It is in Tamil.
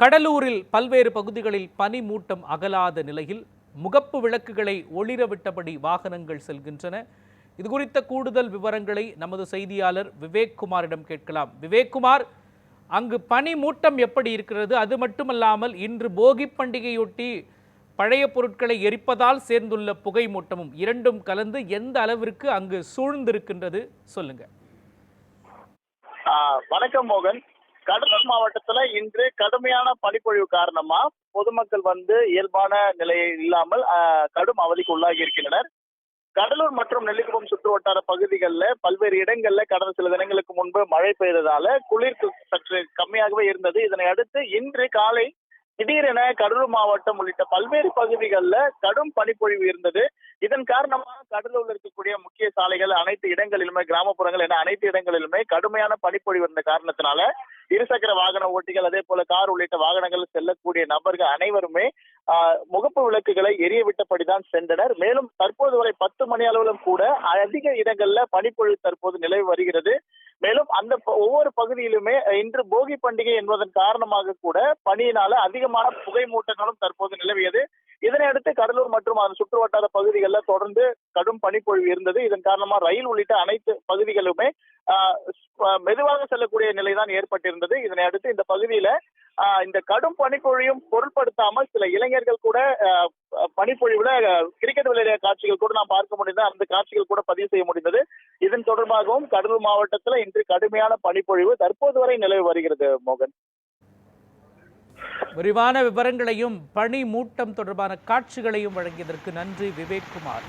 கடலூரில் பல்வேறு பகுதிகளில் பனி மூட்டம் அகலாத நிலையில் முகப்பு விளக்குகளை ஒளிரவிட்டபடி வாகனங்கள் செல்கின்றன. இது குறித்த கூடுதல் விவரங்களை நமது செய்தியாளர் விவேக் குமாரிடம் கேட்கலாம். விவேக்குமார் அங்கு பனி மூட்டம் எப்படி இருக்கிறது? அது மட்டுமல்லாமல் இன்று போகி பண்டிகையொட்டி பழைய பொருட்களை எரிப்பதால் சேர்ந்துள்ள புகை மூட்டமும் இரண்டும் கலந்து எந்த அளவிற்கு அங்கு சூழ்ந்திருக்கின்றது? சொல்லுங்க. வணக்கம் மோகன். கடலூர் மாவட்டத்துல இன்று கடுமையான பனிப்பொழிவு காரணமா பொதுமக்கள் வந்து இயல்பான நிலை இல்லாமல் கடும் அவதிக்கு உள்ளாகி இருக்கின்றனர். கடலூர் மற்றும் நெல்லிக்குப்பம் சுற்று வட்டார பகுதிகளில் பல்வேறு இடங்கள்ல கடந்த சில தினங்களுக்கு முன்பு மழை பெய்ததால குளிர் சற்று கம்மியாகவே இருந்தது. இதனை அடுத்து இன்று காலை திடீரென கடலூர் மாவட்டம் உள்ளிட்ட பல்வேறு பகுதிகளில் கடும் பனிப்பொழிவு இருந்தது. இதன் காரணமாக கடலூர்ல இருக்கக்கூடிய முக்கிய சாலைகள் அனைத்து இடங்களிலுமே கிராமப்புறங்கள் என அனைத்து இடங்களிலுமே கடுமையான பனிப்பொழிவு இருந்த காரணத்தினால இருசக்கர வாகன ஓட்டிகள் அதே போல கார் உள்ளிட்ட வாகனங்கள் செல்லக்கூடிய நபர்கள் அனைவருமே முகப்பு விளக்குகளை எரிய விட்டபடிதான் சென்றனர். மேலும் தற்போது வரை பத்து மணி அளவிலும் கூட அதிக இடங்கள்ல பனிப்பொழுது தற்போது நிலவி வருகிறது. மேலும் அந்த ஒவ்வொரு பகுதியிலுமே இன்று போகி பண்டிகை என்பதன் காரணமாக கூட பனியினால அதிகமான புகை மூட்டங்களும் தற்போது நிலவியது. இதனை அடுத்து கடலூர் மற்றும் அதன் சுற்று வட்டார பகுதிகளில் தொடர்ந்து கடும் பனிப்பொழிவு இருந்தது. இதன் காரணமா ரயில் உள்ளிட்ட அனைத்து பகுதிகளுமே மெதுவாக செல்லக்கூடிய நிலைதான் ஏற்பட்டிருந்தது. இதனை அடுத்து இந்த பகுதியில ஆஹ், இந்த கடும் பனிப்பொழியும் பொருட்படுத்தாமல் சில இளைஞர்கள் கூட ஆஹ், பனிப்பொழிவுல கிரிக்கெட் விளையாடிய காட்சிகள் கூட நாம் பார்க்க முடிந்தது. அந்த காட்சிகள் கூட பதிவு செய்ய முடிந்தது. இதன் தொடர்பாகவும் கடலூர் மாவட்டத்துல இன்று கடுமையான பனிப்பொழிவு தற்போது வரை நிலவி வருகிறது மோகன். விரிவான விவரங்களையும் பணி மூட்டம் தொடர்பான காட்சிகளையும் வழங்கியதற்கு நன்றி விவேக்குமார்